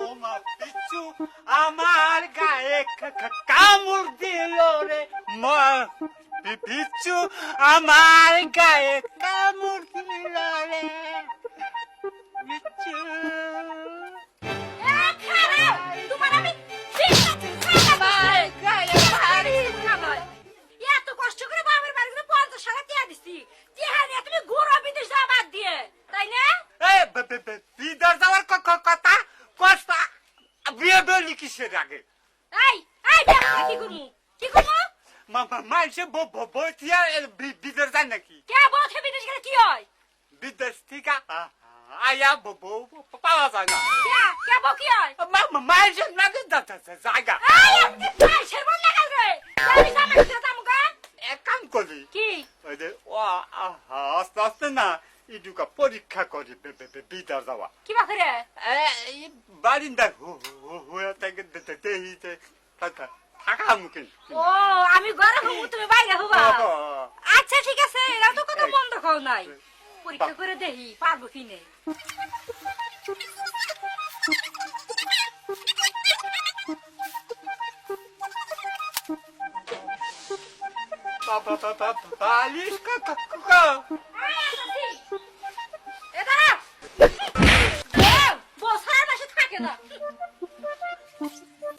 ও মা পিচ্ছু আমার গায়ে কামড় দিল রে মা। পিচ্ছু আমার গায়ে কামড় দিল রে। পিচ্ছু দিছি। তুমি ঘুরো বিদেশ যাওয়া বাদ দিয়ে তাই না? বেলি কিসের আগে? এই এই কি করব? কি করব? মা- মা- ব- ব- বইতিয়া বি- বিদেশ যায় নাকি? কে বলছে বিদেশ গেলে কি হয়? বিদেশ আ- আয়া ব- ব- পাওয়া যায় না। কে কে কি হয়? নাকি জায়গা। এক কাম কি? আস্তে আস্তে না ইডুকা পরীক্ষা করি বিদার যাওয়া। কি বা করে এই বারিন্দা আচ্ছা ঠিক আছে বন্ধ খাও নাই পরীক্ষা করে দেখি পারব কি নেই